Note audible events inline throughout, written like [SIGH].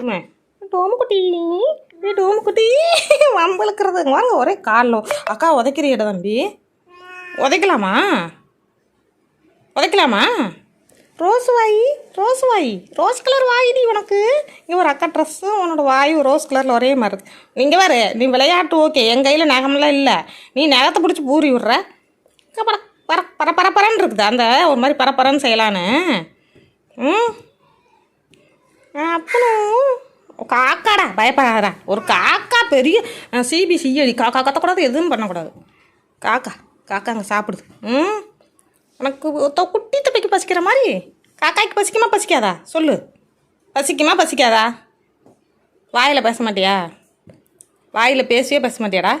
டோமு டோமு குட்டி ஏ டோமு குட்டி வம்பளுக்கிறது வாங்க ஒரே காலில். அக்கா உதைக்கிறியடா தம்பி. உதைக்கலாமா? உதைக்கலாமா? ரோஸ் வாய் ரோஸ் வாய். ரோஸ் கலர் வாயிடி உனக்கு. இங்கே ஒரு அக்கா ட்ரெஸ்ஸும் உன்னோட வாயும் ரோஸ் கலரில் ஒரே மாதிரி இருக்குது நீங்கள் வேறு நீ விளையாட்டு ஓகே. என் கையில் நகமெல்லாம் இல்லை. நீ நகத்தை பிடிச்சி பூரி விட்ற. அக்கா பர பர பரப்பரன்னு இருக்குது. அந்த ஒரு மாதிரி பரப்பரன்னு செய்யலான்னு. ம் அப்புறம் காக்காடா பயப்படாதடா. ஒரு காக்கா பெரிய சிபிசிஐடி காக்கா கத்தக்கூடாது எதுவும் பண்ணக்கூடாது. காக்கா காக்கா அங்கே சாப்பிடுது. ம்? உனக்கு குட்டி தப்பிக்கு பசிக்கிற மாதிரி? காக்காய்க்கு பசிக்குமா பசிக்காதா? சொல்லு. பசிக்குமா பசிக்காதா? வாயில் பேச மாட்டியா? வாயில் பேசவே பேச மாட்டியாடா?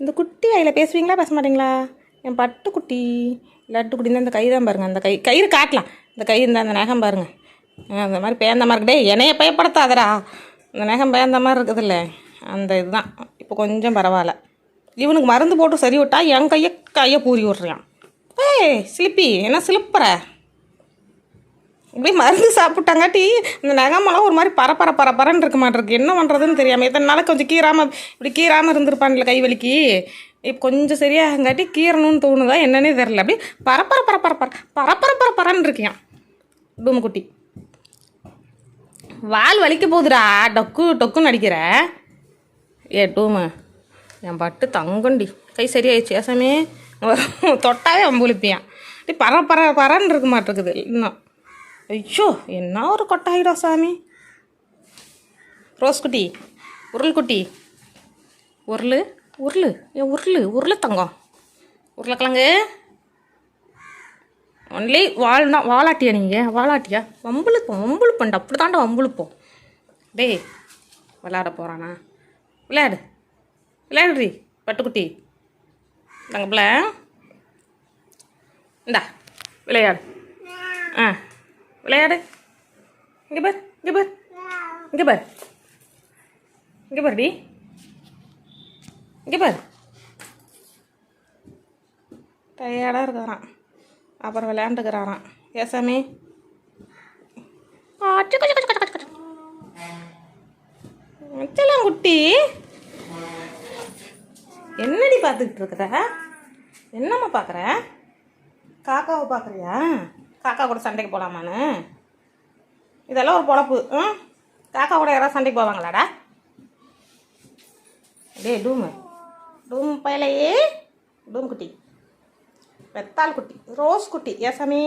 இந்த குட்டி வாயில் பேசுவீங்களா பேச மாட்டீங்களா? என் பட்டு குட்டி லட்டு குட்டி இந்த கை தான் பாருங்கள் அந்த கை கயிறு காட்டலாம். இந்த கை இருந்தால் அந்த நகம் பாருங்கள் அந்த மாதிரி பேந்த மாதிரி டே என்னைய பயப்படுத்தாதடா. இந்த நகம் பேந்த மாதிரி இருக்குதுல்ல. அந்த இதுதான். இப்போ கொஞ்சம் பரவாயில்ல. இவனுக்கு மருந்து போட்டு சரி விட்டா என் கையை கையை பூரி விட்றான். ஏய் சிலிப்பி என்ன சிலிப்புற? இப்படி மருந்து சாப்பிட்டாங்காட்டி இந்த நகமெல்லாம் ஒரு மாதிரி பரப்பர பரப்பரன்னு இருக்க மாட்டிருக்கு என்ன பண்ணுறதுன்னு தெரியாமல் இத்தனை நாளைக்கு கொஞ்சம் கீறாமல் இப்படி கீறாமல் இருந்திருப்பான்ல கை வலிக்கு. இப்போ கொஞ்சம் சரியாகங்காட்டி கீரணும்னு தோணுதா என்னன்னே தெரில அப்படி பரப்பர பரப்பர பர பரப்பர பரப்பரன்னு இருக்கியான். டூமு குட்டி வால் வலிக்க போகுதுடா. டொக்கு டொக்குன்னு அடிக்கிற. ஏ டூமு என் பட்டு தங்கண்டி. கை சரியாயிடுச்சு. ஏசாமே [LAUGHS] தொட்டாவே அம்புளிப்பியான் டி பர பர பரன்னு இருக்க மாட்டேருக்குது. இன்னும். ஐயோ என்ன ஒரு கொட்டாயிடா சாமி. ரோஸ் குட்டி உருள் குட்டி. உருள் உருள். ஏன் உருள் உருள் தங்கம். உருளைக்கிழங்கு. ஒன்லி வாழ்னா வாலாட்டியா நீங்கள் வாலாட்டியா வம்புழுப்போம் வம்புழுப்போண்டா அப்படி தாண்டா வம்புழுப்போம். டேய் விளையாட போகிறானா விளையாடு. விளையாடுறி பட்டுக்குட்டி. நாங்கள் பிள்ளை இந்தா விளையாடு. ஆ விளையாடு. இங்கே பார் இங்கே பார். இங்கே பார். இங்கே பாருடி. இங்கே பார். டயர்டாக இருக்கிறான் அப்புறம் விளையாண்டுக்கிறாராம். ஏசாமி செல்லாம் குட்டி. என்னடி பார்த்துக்கிட்டு இருக்கிற என்னம்மா பார்க்குற? காக்காவை பார்க்குறியா? காக்கா கூட சண்டைக்கு போகலாமான்னு இதெல்லாம் ஒரு பொழப்பு. ம் காக்கா கூட யாராவது சண்டைக்கு போவாங்களாடா? டேய் டூமு. டூம் பயலையே வெத்தால் குட்டி குட்டி ரோஸ் குட்டி. ஏசாமி